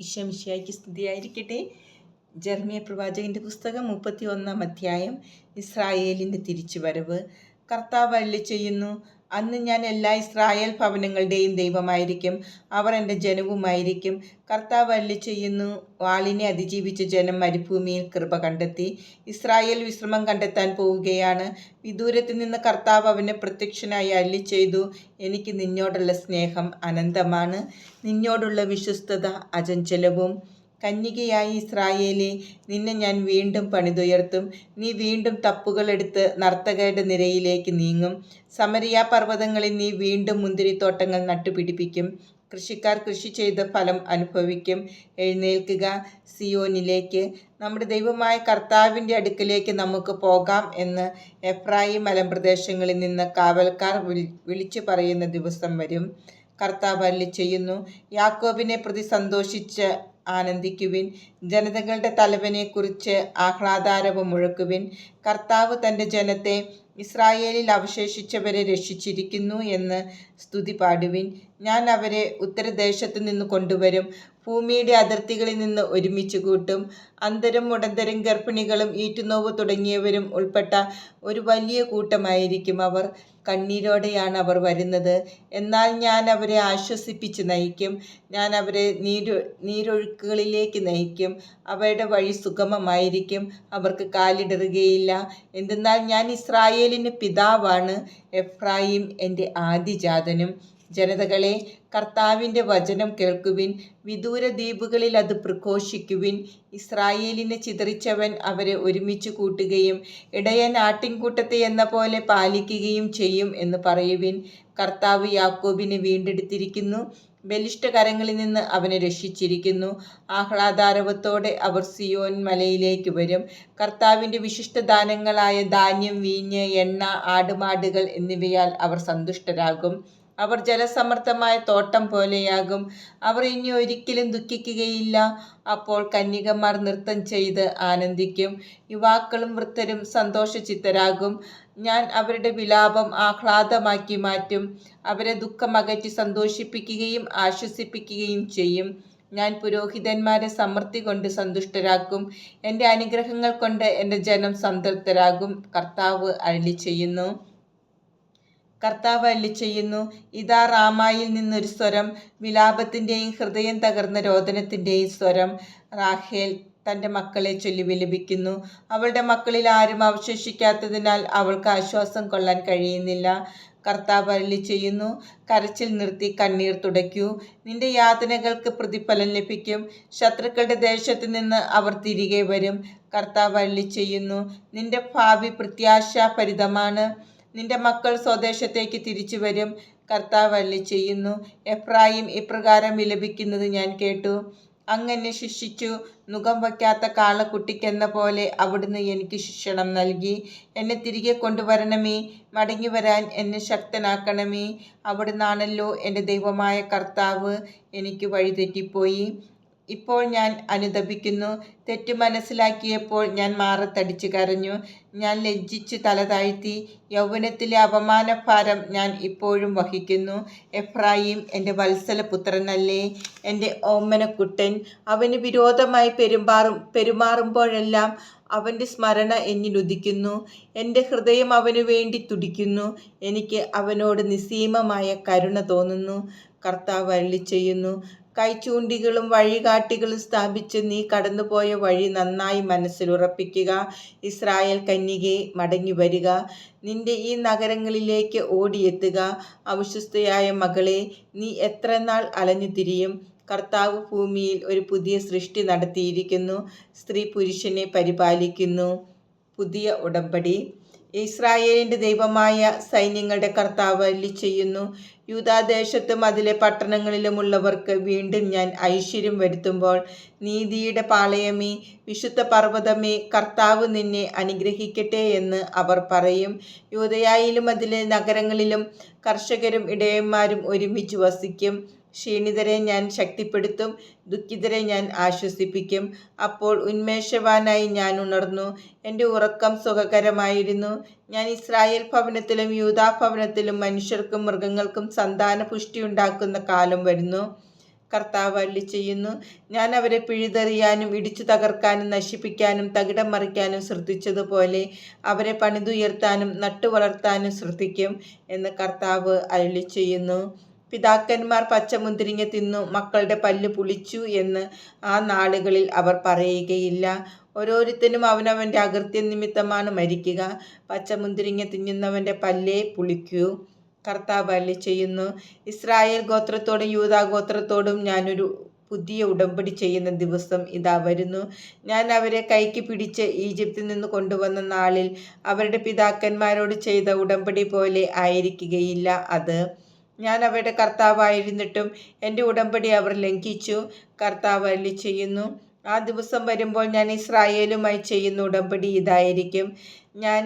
ഈശോമിശിയായിക്ക് സ്തുതിയായിരിക്കട്ടെ. ജർമ്മിയ പ്രവാചകന്റെ പുസ്തകം മുപ്പത്തി ഒന്നാം അധ്യായം ഇസ്രായേലിന്റെ തിരിച്ചുവരവ്. കർത്താവ് അല്ലി ചെയ്യുന്നു അന്ന് ഞാൻ എല്ലാ ഇസ്രായേൽ ഭവനങ്ങളുടെയും ദൈവമായിരിക്കും. അവർ എന്റെ ജനവുമായിരിക്കും. കർത്താവ് അല്ലി ചെയ്യുന്നു വാളിനെ അതിജീവിച്ച ജനം മരുഭൂമിയിൽ കൃപ കണ്ടെത്തി. ഇസ്രായേൽ വിശ്രമം കണ്ടെത്താൻ പോവുകയാണ്. വിദൂരത്തിൽ നിന്ന് കർത്താവ് അവനെ പ്രത്യക്ഷനായി അല്ലി ചെയ്തു. എനിക്ക് നിന്നോടുള്ള സ്നേഹം അനന്തമാണ്. നിന്നോടുള്ള വിശ്വസ്തത അചഞ്ചലവും കന്യകയായി ഇസ്രായേലെ നിന്നെ ഞാൻ വീണ്ടും പണിതുയർത്തും. നീ വീണ്ടും തപ്പുകളെടുത്ത് നർത്തകരുടെ നിരയിലേക്ക് നീങ്ങും. സമരിയ പർവതങ്ങളിൽ നീ വീണ്ടും മുന്തിരിത്തോട്ടങ്ങൾ നട്ടുപിടിപ്പിക്കും. കൃഷിക്കാർ കൃഷി ചെയ്ത ഫലം അനുഭവിക്കും. എഴുന്നേൽക്കുക സിയോനിലേക്ക്. നമ്മുടെ ദൈവമായ കർത്താവിന്റെ അടുക്കിലേക്ക് നമുക്ക് പോകാം എന്ന് എഫ്രായി മലമ്പ്രദേശങ്ങളിൽ നിന്ന് കാവൽക്കാർ വിളി വിളിച്ചു പറയുന്ന ദിവസം വരും. കർത്താവ് അല്ലി ചെയ്യുന്നു യാക്കോബിനെ പ്രതി സന്തോഷിച്ച് ആനന്ദിക്കുവിൻ. ജനതകളുടെ തലവനെക്കുറിച്ച് ആഹ്ലാദാരവം മുഴക്കുവിൻ. കർത്താവ് തന്റെ ജനത്തെ ഇസ്രായേലിൽ അവശേഷിച്ചവരെ രക്ഷിച്ചിരിക്കുന്നു എന്ന് സ്തുതി പാടുവിൻ ഞാൻ അവരെ ഉത്തരദേശത്തു നിന്ന് കൊണ്ടുവരും. ഭൂമിയുടെ അതിർത്തികളിൽ നിന്ന് ഒരുമിച്ച് കൂട്ടും. അന്തരം മുടന്തരം ഗർഭിണികളും ഈറ്റുനോവ് തുടങ്ങിയവരും ഉൾപ്പെട്ട ഒരു വലിയ കൂട്ടമായിരിക്കും അവർ. കണ്ണീരോടെയാണ് അവർ വരുന്നത്. എന്നാൽ ഞാൻ അവരെ ആശ്വസിപ്പിച്ച് നയിക്കും. ഞാൻ അവരെ നീരൊ നീരൊഴുക്കുകളിലേക്ക് നയിക്കും. അവരുടെ വഴി സുഗമമായിരിക്കും. അവർക്ക് കാലിടറുകയില്ല. എന്തെന്നാൽ ഞാൻ ഇസ്രായേലിന് പിതാവാണ്. എഫ്രായിം എന്റെ ആദിജാതനും ജനതകളെ കർത്താവിന്റെ വചനം കേൾക്കുവിൻ വിദൂര ദ്വീപുകളിൽ അത് പ്രഘോഷിക്കുവിൻ. ഇസ്രായേലിനെ ചിതറിച്ചവൻ അവരെ ഒരുമിച്ച് കൂട്ടുകയും ഇടയൻ ആട്ടിൻകൂട്ടത്തെ എന്ന പോലെ പാലിക്കുകയും ചെയ്യും എന്ന് പറയുവിൻ. കർത്താവ് യാക്കോബിനെ വീണ്ടെടുത്തിരിക്കുന്നു. ബലിഷ്ഠകരങ്ങളിൽ നിന്ന് അവനെ രക്ഷിച്ചിരിക്കുന്നു. ആഹ്ലാദാരവത്തോടെ അവർ സിയോൻ മലയിലേക്ക് വരും. കർത്താവിന്റെ വിശിഷ്ടദാനങ്ങളായ ധാന്യം വീഞ്ഞ് എണ്ണ ആടുമാടുകൾ എന്നിവയാൽ അവർ സന്തുഷ്ടരാകും. അവർ ജലസമർത്ഥമായ തോട്ടം പോലെയാകും. അവർ ഇനി ഒരിക്കലും ദുഃഖിക്കുകയില്ല. അപ്പോൾ കന്യകമാർ നൃത്തം ചെയ്ത് ആനന്ദിക്കും. യുവാക്കളും വൃദ്ധരും സന്തോഷചിത്തരാകും. ഞാൻ അവരുടെ വിലാപം ആഹ്ലാദമാക്കി മാറ്റും. അവരെ ദുഃഖമകറ്റി സന്തോഷിപ്പിക്കുകയും ആശ്വസിപ്പിക്കുകയും ചെയ്യും. ഞാൻ പുരോഹിതന്മാരെ സമൃദ്ധി കൊണ്ട് സന്തുഷ്ടരാക്കും. എന്റെ അനുഗ്രഹങ്ങൾ കൊണ്ട് എന്റെ ജനം സംതൃപ്തരാകും. കർത്താവ് അരുളി ചെയ്യുന്നു കർത്താവ് അല്ലി ചെയ്യുന്നു. ഇതാ റാമായിൽ നിന്നൊരു സ്വരം വിലാപത്തിന്റെയും ഹൃദയം തകർന്ന രോദനത്തിന്റെയും സ്വരം. റാഹേൽ തന്റെ മക്കളെ ചൊല്ലി വിലപിക്കുന്നു. അവളുടെ മക്കളിൽ ആരും അവശേഷിക്കാത്തതിനാൽ അവൾക്ക് ആശ്വാസം കൊള്ളാൻ കഴിയുന്നില്ല. കർത്താവ് അരളി ചെയ്യുന്നു. കരച്ചിൽ നിർത്തി കണ്ണീർ തുടയ്ക്കൂ. നിന്റെ യാതനകൾക്ക് പ്രതിഫലം ലഭിക്കും. ശത്രുക്കളുടെ ദേശത്ത് നിന്ന് അവർ തിരികെ വരും. കർത്താവ് അരളി ചെയ്യുന്നു. നിന്റെ ഭാവി പ്രത്യാശാഭരിതമാണ്. നിന്റെ മക്കൾ സ്വദേശത്തേക്ക് തിരിച്ചു വരും കർത്താവ് അല്ലി ചെയ്യുന്നു. എഫ്രായിം ഇപ്രകാരം വിലപിക്കുന്നത് ഞാൻ കേട്ടു. അങ്ങനെ ശിക്ഷിച്ചു. മുഖം വയ്ക്കാത്ത കാളക്കുട്ടിക്കെന്ന പോലെ അവിടുന്ന് എനിക്ക് ശിക്ഷണം നൽകി. എന്നെ തിരികെ കൊണ്ടുവരണമേ. മടങ്ങി വരാൻ എന്നെ ശക്തനാക്കണമേ. അവിടുന്നാണല്ലോ എന്റെ ദൈവമായ കർത്താവ് എനിക്ക് വഴിതെറ്റിപ്പോയി. ഇപ്പോൾ ഞാൻ അനുതപിക്കുന്നു തെറ്റ് മനസ്സിലാക്കിയപ്പോൾ ഞാൻ മാറത്തടിച്ച് കരഞ്ഞു. ഞാൻ ലജ്ജിച്ച് തല താഴ്ത്തി. യൗവനത്തിലെ അപമാനഭാരം ഞാൻ ഇപ്പോഴും വഹിക്കുന്നു. എഫ്രായിം എന്റെ വത്സല പുത്രനല്ലേ എന്റെ ഓമ്മനക്കുട്ടൻ അവന് വിരോധമായി പെരുമാറും പെരുമാറുമ്പോഴെല്ലാം അവന്റെ സ്മരണ എന്നിൽ ഉദിക്കുന്നു. എന്റെ ഹൃദയം അവനു വേണ്ടി തുടിക്കുന്നു. എനിക്ക് അവനോട് നിസ്സീമമായ കരുണ തോന്നുന്നു. കർത്താവ് അരളി ചെയ്യുന്നു കൈചൂണ്ടികളും വഴികാട്ടികളും സ്ഥാപിച്ച് നീ കടന്നുപോയ വഴി നന്നായി മനസ്സിലുറപ്പിക്കുക ഇസ്രായേൽ കന്യകെ മടങ്ങി വരിക. നിന്റെ ഈ നഗരങ്ങളിലേക്ക് ഓടിയെത്തുക. അവിശ്വസ്തയായ മകളെ നീ എത്ര നാൾ അലഞ്ഞു തിരിയും? കർത്താവ് ഭൂമിയിൽ ഒരു പുതിയ സൃഷ്ടി നടത്തിയിരിക്കുന്നു. സ്ത്രീ പുരുഷനെ പരിപാലിക്കുന്നു. പുതിയ ഉടമ്പടി. ഇസ്രായേലിന്റെ ദൈവമായ സൈന്യങ്ങളുടെ കർത്താവ് അല്ലി ചെയ്യുന്നു. യൂതാദേശത്തും അതിലെ പട്ടണങ്ങളിലുമുള്ളവർക്ക് വീണ്ടും ഞാൻ ഐശ്വര്യം വരുത്തുമ്പോൾ നീതിയുടെ പാളയമേ വിശുദ്ധ പർവതമേ കർത്താവ് നിന്നെ അനുഗ്രഹിക്കട്ടെ എന്ന് അവർ പറയും. യൂതയായിലും അതിലെ നഗരങ്ങളിലും കർഷകരും ഇടയന്മാരും ഒരുമിച്ച് വസിക്കും. ക്ഷീണിതരെ ഞാൻ ശക്തിപ്പെടുത്തും ദുഃഖിതരെ ഞാൻ ആശ്വസിപ്പിക്കും. അപ്പോൾ ഉന്മേഷവാനായി ഞാൻ ഉണർന്നു. എന്റെ ഉറക്കം സുഖകരമായിരുന്നു. ഞാൻ ഇസ്രായേൽ ഭവനത്തിലും യൂതാ ഭവനത്തിലും മനുഷ്യർക്കും മൃഗങ്ങൾക്കും സന്താന പുഷ്ടി ഉണ്ടാക്കുന്ന കാലം വരുന്നു. കർത്താവ് അല്ലി ചെയ്യുന്നു. ഞാൻ അവരെ പിഴുതെറിയാനും ഇടിച്ചു തകർക്കാനും നശിപ്പിക്കാനും തകിടം മറിക്കാനും ശ്രദ്ധിച്ചതുപോലെ അവരെ പണിതുയർത്താനും നട്ടുവളർത്താനും ശ്രദ്ധിക്കും എന്ന് കർത്താവ് അല്ലി ചെയ്യുന്നു. പിതാക്കന്മാർ പച്ചമുന്തിരിങ്ങ തിന്നു മക്കളുടെ പല്ല് പുളിച്ചു എന്ന് ആ നാളുകളിൽ അവർ പറയുകയില്ല. ഓരോരുത്തരും അവനവന്റെ അകൃത്യ നിമിത്തമാണ് മരിക്കുക. പച്ചമുന്തിരിങ്ങ തിന്നുന്നവന്റെ പല്ലേ പുളിക്കൂ. കർത്താവ് അല്ലി ചെയ്യുന്നു ഇസ്രായേൽ ഗോത്രത്തോടും യൂതാ ഗോത്രത്തോടും ഞാനൊരു പുതിയ ഉടമ്പടി ചെയ്യുന്ന ദിവസം ഇതാ വരുന്നു. ഞാൻ അവരെ കൈക്ക് പിടിച്ച് ഈജിപ്തിൽ നിന്ന് കൊണ്ടുവന്ന നാളിൽ അവരുടെ പിതാക്കന്മാരോട് ചെയ്ത ഉടമ്പടി പോലെ ആയിരിക്കുകയില്ല അത്. ഞാൻ അവരുടെ കർത്താവായിരുന്നിട്ടും എന്റെ ഉടമ്പടി അവർ ലംഘിച്ചു. കർത്താവ് അല്ലി ചെയ്യുന്നു ആ ദിവസം വരുമ്പോൾ ഞാൻ ഇസ്രായേലുമായി ചെയ്യുന്ന ഉടമ്പടി ഇതായിരിക്കും. ഞാൻ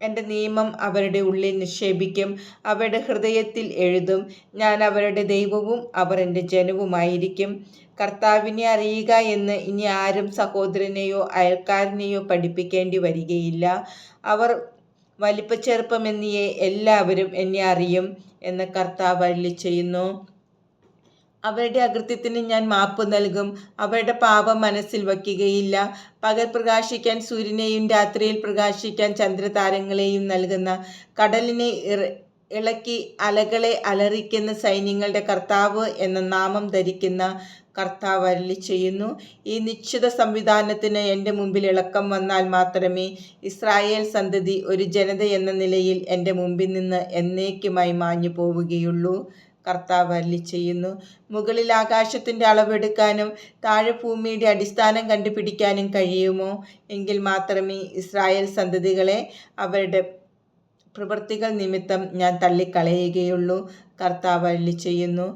എന്റെ നിയമം അവരുടെ ഉള്ളിൽ നിക്ഷേപിക്കും അവരുടെ ഹൃദയത്തിൽ എഴുതും. ഞാൻ അവരുടെ ദൈവവും അവർ എന്റെ ജനവുമായിരിക്കും. കർത്താവിനെ അറിയുക എന്ന് ഇനി ആരും സഹോദരനെയോ അയൽക്കാരനെയോ പഠിപ്പിക്കേണ്ടി വരികയില്ല. അവർ വലിപ്പച്ചെറുപ്പമെന്നിയെ എല്ലാവരും എന്നെ അറിയും എന്ന് കർത്താവ് അരുളി ചെയ്യുന്നു. അവരുടെ അകൃത്യത്തിന് ഞാൻ മാപ്പ് നൽകും. അവരുടെ പാപം മനസ്സിൽ വയ്ക്കുകയില്ല. പകൽ പ്രകാശിക്കാൻ സൂര്യനെയും രാത്രിയിൽ പ്രകാശിക്കാൻ ചന്ദ്രതാരങ്ങളെയും നൽകുന്ന കടലിനെ ഇളക്കി അലകളെ അലറിക്കുന്ന സൈന്യങ്ങളുടെ കർത്താവ് എന്ന നാമം ധരിക്കുന്ന കർത്താവ് അരളി ചെയ്യുന്നു. ഈ നിശ്ചിത സംവിധാനത്തിന് എന്റെ മുമ്പിൽ ഇളക്കം വന്നാൽ മാത്രമേ ഇസ്രായേൽ സന്തതി ഒരു ജനത എന്ന നിലയിൽ എന്റെ മുമ്പിൽ നിന്ന് എന്നേക്കുമായി മാഞ്ഞു പോവുകയുള്ളൂ. കർത്താവ് അരളി ചെയ്യുന്നു. മുകളിൽ ആകാശത്തിന്റെ അളവെടുക്കാനും താഴെ ഭൂമിയുടെ അടിസ്ഥാനം കണ്ടുപിടിക്കാനും കഴിയുമോ? എങ്കിൽ മാത്രമേ ഇസ്രായേൽ സന്തതികളെ അവരുടെ പ്രവൃത്തികൾ നിമിത്തം ഞാൻ തള്ളിക്കളയുകയുള്ളൂ. കർത്താവ് ചെയ്യുന്നു.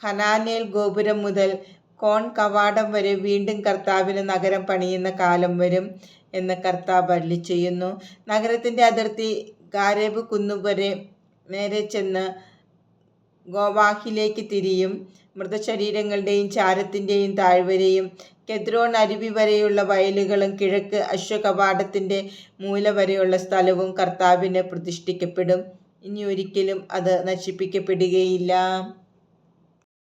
ഹനാനേൽ ഗോപുരം മുതൽ കോൺ കവാടം വരെ വീണ്ടും കർത്താവിന് നഗരം പണിയുന്ന കാലം വരും എന്ന് കർത്താവ് അള്ളി ചെയ്യുന്നു. നഗരത്തിന്റെ അതിർത്തി ഗാരേബ് കുന്നുവരെ നേരെ ചെന്ന് ഗോവാഹിലേക്ക് തിരിയും. മൃതശരീരങ്ങളുടെയും ചാരത്തിന്റെയും താഴ്വരയും കെദ്രോൺ അരുവി വരെയുള്ള വയലുകളും കിഴക്ക് അശ്വകവാടത്തിന്റെ മൂല വരെയുള്ള സ്ഥലവും കർത്താവിന് പ്രതിഷ്ഠിക്കപ്പെടും. ഇനി ഒരിക്കലും അത് നശിപ്പിക്കപ്പെടുകയില്ല.